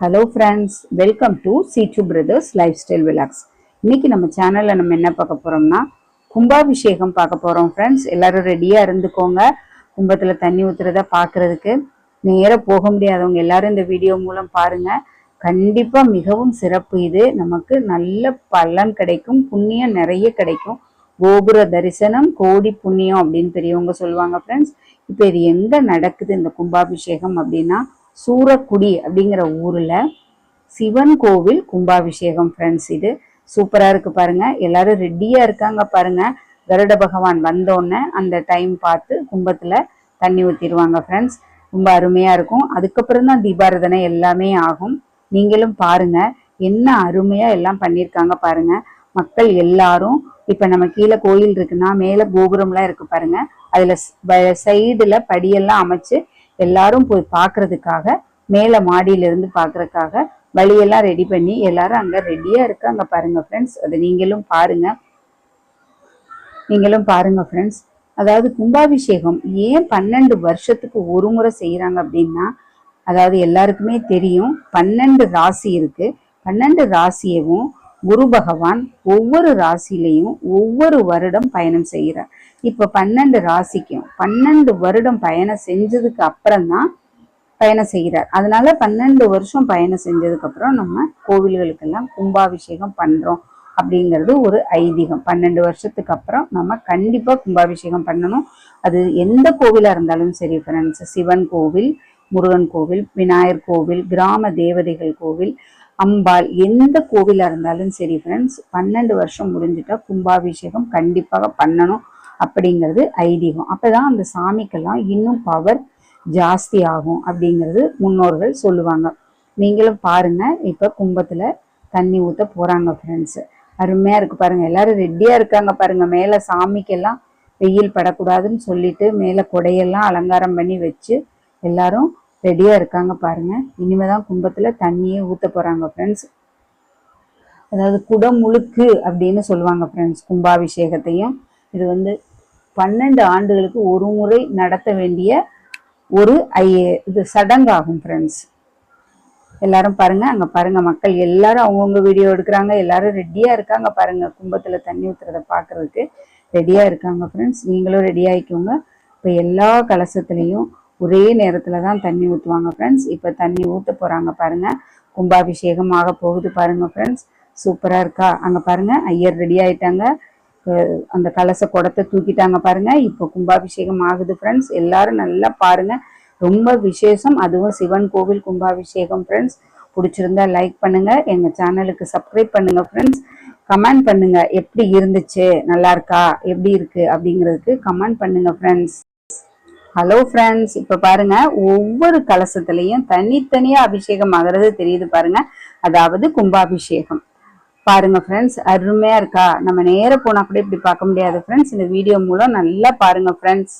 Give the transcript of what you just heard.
Hello friends welcome to Cheechu brothers lifestyle vlogs இன்னைக்கு நம்ம சேனலில் நம்ம என்ன பார்க்க போகிறோம்னா கும்பாபிஷேகம் பார்க்க போகிறோம் ஃப்ரெண்ட்ஸ் எல்லாரும் ரெடியாக இருந்துக்கோங்க. கும்பத்தில் தண்ணி ஊற்றுறத பார்க்குறதுக்கு நேராக போக முடியாதவங்க எல்லாரும் இந்த வீடியோ மூலம் பாருங்கள் கண்டிப்பாக மிகவும் சிறப்பு இது. நமக்கு நல்ல பலன் கிடைக்கும் புண்ணியம் நிறைய கிடைக்கும். கோபுர தரிசனம் கோடி புண்ணியம் அப்படின்னு பெரியவங்க சொல்லுவாங்க ஃப்ரெண்ட்ஸ் இப்போ இது எங்கே நடக்குது இந்த கும்பாபிஷேகம் அப்படின்னா சூரக்குடி அப்படிங்கிற ஊரில் சிவன் கோவில் கும்பாபிஷேகம் ஃப்ரெண்ட்ஸ் இது சூப்பராக இருக்குது பாருங்கள் எல்லாரும் ரெடியாக இருக்காங்க பாருங்கள் கருட பகவான் வந்தோடனே அந்த டைம் பார்த்து கும்பத்தில் தண்ணி ஊற்றிடுவாங்க ஃப்ரெண்ட்ஸ் ரொம்ப அருமையாக இருக்கும். அதுக்கப்புறம் தான் தீபாரதனை எல்லாமே ஆகும். நீங்களும் பாருங்க. என்ன அருமையாக எல்லாம் பண்ணியிருக்காங்க பாருங்க. மக்கள் எல்லாரும் இப்போ நம்ம கீழே கோயில் இருக்குன்னா மேலே கோபுரம்லாம் இருக்குது பாருங்கள் அதில் சைடில் படியெல்லாம் அமைச்சு எல்லாரும் போய் பாக்குறதுக்காக மேல மாடியில இருந்து பார்க்கறதுக்காக வழியெல்லாம் ரெடி பண்ணி எல்லாரும் அங்க ரெடியா இருக்காங்க பாருங்க ஃப்ரெண்ட்ஸ் அதை நீங்களும் பாருங்க. நீங்களும் பாருங்க ஃப்ரெண்ட்ஸ் அதாவது கும்பாபிஷேகம் ஏன் பன்னெண்டு வருஷத்துக்கு ஒரு முறை செய்யறாங்க அப்படின்னா அதாவது எல்லாருக்குமே தெரியும் பன்னெண்டு ராசி இருக்கு. பன்னெண்டு ராசியவும் குரு பகவான் ஒவ்வொரு ராசியிலையும் ஒவ்வொரு வருடம் பயணம் செய்கிறார் இப்ப பன்னெண்டு ராசிக்கும் பன்னெண்டு வருடம் பயணம் செஞ்சதுக்கு அப்புறம் தான் பயணம் செய்கிறார். அதனால பன்னெண்டு வருஷம் பயணம் செஞ்சதுக்கு அப்புறம் நம்ம கோவில்களுக்கெல்லாம் கும்பாபிஷேகம் பண்றோம் அப்படிங்கிறது ஒரு ஐதீகம். பன்னெண்டு வருஷத்துக்கு அப்புறம் நம்ம கண்டிப்பா கும்பாபிஷேகம் பண்ணணும். அது எந்த கோவிலா இருந்தாலும் சரி ஃப்ரெண்ட்ஸ் சிவன் கோவில் முருகன் கோவில் விநாயகர் கோவில் கிராம தேவதைகள் கோவில் அம்பாள் எந்த கோவிலா இருந்தாலும் சரி ஃப்ரெண்ட்ஸ் பன்னெண்டு வருஷம் முடிஞ்சிட்டா கும்பாபிஷேகம் கண்டிப்பாக பண்ணணும். அப்படிங்கிறது ஐதீகம். அப்பதான் அந்த சாமிக்கெல்லாம் இன்னும் பவர் ஜாஸ்தி ஆகும் அப்படிங்கிறது முன்னோர்கள் சொல்லுவாங்க. நீங்களும் பாருங்க இப்ப கும்பத்துல தண்ணி ஊத்த போறாங்க ஃப்ரெண்ட்ஸ் அருமையா இருக்கு பாருங்க. எல்லாரும் ரெடியா இருக்காங்க பாருங்க. மேல சாமிக்கெல்லாம் வெயில் படக்கூடாதுன்னு சொல்லிட்டு மேல கொடையெல்லாம் அலங்காரம் பண்ணி வச்சு எல்லாரும் ரெடியா இருக்காங்க பாருங்க. இனிமேதான் கும்பத்துல தண்ணியே ஊத்த போறாங்க ஃப்ரெண்ட்ஸ் அதாவது குடமுழுக்கு அப்படின்னு சொல்லுவாங்க ஃப்ரெண்ட்ஸ் கும்பாபிஷேகத்தையும் இது வந்து பன்னெண்டு ஆண்டுகளுக்கு ஒரு முறை நடத்த வேண்டிய ஒரு ஐஏ இது சடங்காகும் ஃப்ரெண்ட்ஸ் எல்லாரும் பாருங்க அங்க பாருங்க மக்கள் எல்லாரும் அவங்கவுங்க வீடியோ எடுக்கிறாங்க எல்லாரும் ரெடியா இருக்காங்க பாருங்க கும்பத்துல தண்ணி ஊத்துறத பாக்குறதுக்கு. ரெடியா இருக்காங்க ஃப்ரெண்ட்ஸ் நீங்களும் ரெடி ஆயிக்கோங்க. இப்போ எல்லா கலசத்துலேயும் ஒரே நேரத்துல தான் தண்ணி ஊற்றுவாங்க ஃப்ரெண்ட்ஸ் இப்போ தண்ணி ஊத்த போறாங்க பாருங்க. கும்பாபிஷேகம் ஆக போகுது பாருங்க ஃப்ரெண்ட்ஸ் சூப்பரா இருக்கா? அங்க பாருங்க ஐயர் ரெடி ஆயிட்டாங்க. அந்த கலச குடத்தை தூக்கிட்டாங்க பாருங்க. இப்போ கும்பாபிஷேகம் ஆகுது ஃப்ரெண்ட்ஸ் எல்லாரும் நல்லா பாருங்க. ரொம்ப விசேஷம். அதுவும் சிவன் கோவில் கும்பாபிஷேகம் ஃப்ரெண்ட்ஸ் பிடிச்சிருந்தா லைக் பண்ணுங்க. எங்க சேனலுக்கு சப்ஸ்கிரைப் பண்ணுங்க ஃப்ரெண்ட்ஸ் கமெண்ட் பண்ணுங்க. எப்படி இருந்துச்சு? நல்லா இருக்கா? எப்படி இருக்கு? அப்படிங்கிறதுக்கு கமெண்ட் பண்ணுங்க ஃப்ரெண்ட்ஸ் ஹலோ ஃப்ரெண்ட்ஸ் இப்போ பாருங்க. ஒவ்வொரு கலசத்துலேயும் தனித்தனியாக அபிஷேகம் ஆகிறது தெரியுது பாருங்க. அதாவது கும்பாபிஷேகம். பாருங்க ஃப்ரெண்ட்ஸ் அருமையா இருக்கா? நம்ம நேர போனா கூட இப்படி பார்க்க முடியாது ஃப்ரெண்ட்ஸ் இந்த வீடியோ மூலம் நல்லா பாருங்க ஃப்ரெண்ட்ஸ்